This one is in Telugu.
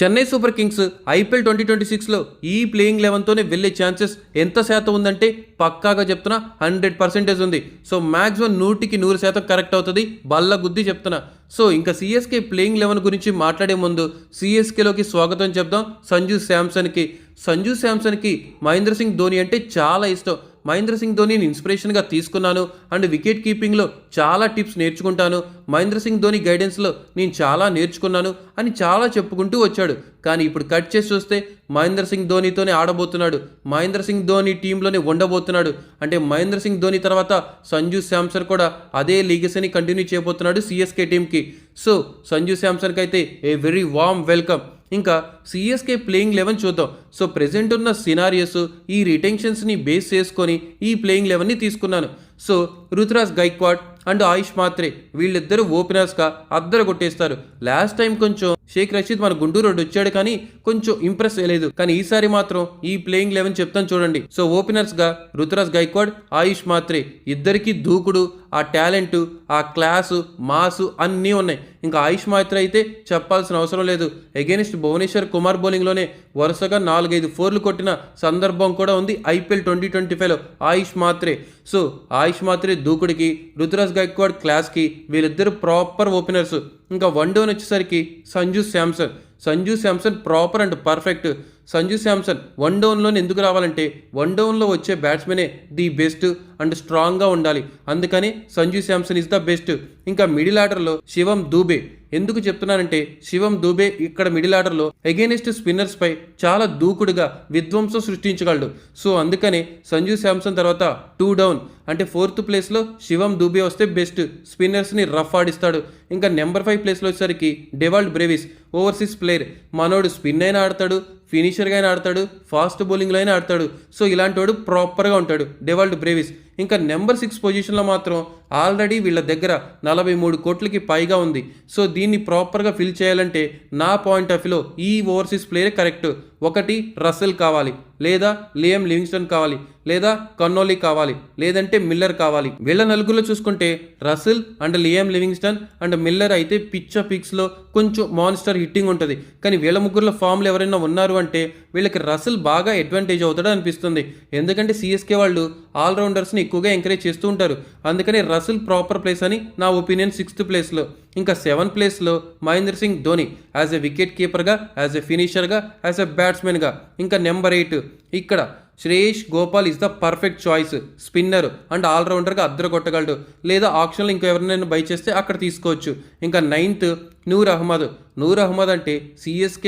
Chennai super kings IPL twenty twenty సిక్స్లో ఈ ప్లేయింగ్ లెవెన్తోనే వెళ్ళే ఛాన్సెస్ ఎంత శాతం ఉందంటే పక్కాగా చెప్తున్నా హండ్రెడ్ పర్సెంటేజ్ ఉంది. సో మ్యాక్సిమం నూటికి నూరు శాతం కరెక్ట్ అవుతుంది. బల్ల గుద్ది చెప్తున్నా. సో ఇంకా సిఎస్కే ప్లేయింగ్ లెవెన్ గురించి మాట్లాడే ముందు సిఎస్కేలోకి స్వాగతం చెప్దాం సంజు శాంసన్కి. సంజు శాంసన్కి మహేంద్ర సింగ్ ధోని అంటే చాలా ఇష్టం. మహేంద్ర సింగ్ ధోనిని ఇన్స్పిరేషన్గా తీసుకున్నాను. అండ్ వికెట్ కీపింగ్లో చాలా టిప్స్ నేర్చుకుంటాను. మహేంద్ర సింగ్ ధోని గైడెన్స్లో నేను చాలా నేర్చుకున్నాను అని చాలా చెప్పుకుంటూ వచ్చాడు. కానీ ఇప్పుడు కట్ చేసి చూస్తే మహేంద్ర సింగ్ ధోనితోనే ఆడబోతున్నాడు. మహేంద్ర సింగ్ ధోని టీంలోనే ఉండబోతున్నాడు. అంటే మహేంద్ర సింగ్ ధోని తర్వాత సంజు శాంసన్ కూడా అదే లీగసీని కంటిన్యూ చేయబోతున్నాడు సిఎస్కే టీంకి సో సంజు శాంసన్కి అయితే ఏ వెరీ వామ్ వెల్కమ్ ఇంకా సిఎస్కే ప్లేయింగ్ లెవెన్ చూద్దాం. సో ప్రెజెంట్ ఉన్న సినారియస్ ఈ రిటెన్షన్స్ని బేస్ చేసుకొని ఈ ప్లేయింగ్ లెవెన్ని తీసుకున్నాను. సో రుతురాజ్ గైక్వాడ్ అండ్ ఆయుష్ మాత్రే వీళ్ళిద్దరూ ఓపెనర్స్గా అద్దరు కొట్టేస్తారు లాస్ట్ టైం కొంచెం షేక్ రషీద్ మన గుంటూరు రోడ్డు వచ్చాడు కానీ కొంచెం ఇంప్రెస్ అయ్యలేదు కానీ ఈసారి మాత్రం ఈ ప్లేయింగ్ లెవెన్ చెప్తాను చూడండి. సో ఓపెనర్స్గా రుతురాజ్ గైక్వాడ్ ఆయుష్ మాత్రే ఇద్దరికి దూకుడు ఆ టాలెంట్ ఆ క్లాసు మాసు అన్నీ ఉన్నాయి. ఇంకా ఆయుష్ మాత్ర అయితే చెప్పాల్సిన అవసరం లేదు. అగేనిస్ట్ భువనేశ్వర్ కుమార్ బౌలింగ్లోనే వరుసగా నాలుగైదు ఫోర్లు కొట్టిన సందర్భం కూడా ఉంది ఐపీఎల్ ట్వంటీ ట్వంటీ ఫైవ్లో ఆయుష్ మాత్రే. సో ఆయుష్ మాత్రే దూకుడికి రుతురాజ్ గైక్వాడ్ క్లాస్కి వీళ్ళిద్దరు ప్రాపర్ ఓపెనర్స్. ఇంకా వన్ డౌన్ వచ్చేసరికి Sanju Samson. Sanju Samson proper and perfect Sanju Samson one డౌన్లోనే ఎందుకు రావాలంటే వన్ డౌన్లో వచ్చే బ్యాట్స్మెనే ది బెస్ట్ అండ్ స్ట్రాంగ్గా ఉండాలి. అందుకని Sanju Samson is the best ఇంకా మిడిల్ ఆర్డర్లో శివం దూబే. ఎందుకు చెప్తున్నానంటే శివం దూబే ఇక్కడ మిడిల్ ఆర్డర్లో అగేనిస్ట్ స్పిన్నర్స్ పై చాలా దూకుడుగా విధ్వంసం సృష్టించగలడు. సో అందుకనే సంజు శాంసన్ తర్వాత టూ డౌన్ అంటే ఫోర్త్ ప్లేస్లో శివం దూబే వస్తే బెస్ట్ స్పిన్నర్స్ని రఫ్ ఆడిస్తాడు. ఇంకా నెంబర్ ఫైవ్ ప్లేస్లో వచ్చేసరికి డెవాల్డ్ బ్రేవిస్ ఓవర్సీస్ ప్లేయర్ మనోడు స్పిన్ అయినా ఆడతాడు ఫినిషర్గా అయినా ఆడతాడు ఫాస్ట్ బౌలింగ్లో అయినా ఆడతాడు. సో ఇలాంటి వాడు ప్రాపర్గా ఉంటాడు డెవాల్డ్ బ్రేవిస్. ఇంకా నెంబర్ సిక్స్ పొజిషన్లో మాత్రం ఆల్రెడీ వీళ్ళ దగ్గర నలభై మూడు కోట్లకి పైగా ఉంది. సో దీన్ని ప్రాపర్గా ఫిల్ చేయాలంటే నా పాయింట్ ఆఫ్ వ్యూలో ఈ ఓవర్సీస్ ప్లేయర్ కరెక్ట్. ఒకటి రసెల్ కావాలి లేదా లియం లివింగ్స్టన్ కావాలి లేదా కన్నోలీ కావాలి లేదంటే మిల్లర్ కావాలి. వీళ్ళ నలుగురిలో చూసుకుంటే Russell and Liam Livingstone and Miller అయితే పిచ్చ పిక్స్లో కొంచెం మాన్స్టర్ హిట్టింగ్ ఉంటుంది. కానీ వీళ్ళ ముగ్గురులో ఫామ్లు ఎవరైనా ఉన్నారు అంటే వీళ్ళకి రసిల్ బాగా అడ్వాంటేజ్ అవుతాడు అనిపిస్తుంది. ఎందుకంటే సిఎస్కే వాళ్ళు ఆల్రౌండర్స్ని ఎక్కువగా ఎంకరేజ్ చేస్తూ ఉంటారు. అందుకని రసుల్ ప్రాపర్ ప్లేస్ అని నా ఒపీనియన్ సిక్స్త్ ప్లేస్లో. ఇంకా సెవెన్ ప్లేస్లో Mahendra Singh Dhoni. As a wicket కీపర్గా as a ఫినిషర్గా యాజ్ ఎ బ్యాట్స్మెన్గా. ఇంకా నెంబర్ ఎయిట్. ఇక్కడ Shreyas Gopal is the perfect choice spinner and ఆల్రౌండర్గా అద్దరు కొట్టగలడు లేదా ఆప్షన్లో ఇంకో ఎవరినైనా బై చేస్తే అక్కడ తీసుకోవచ్చు. ఇంకా నైన్త్ నూర్ అహ్మద్. నూర్ అహ్మద్ అంటే సిఎస్కే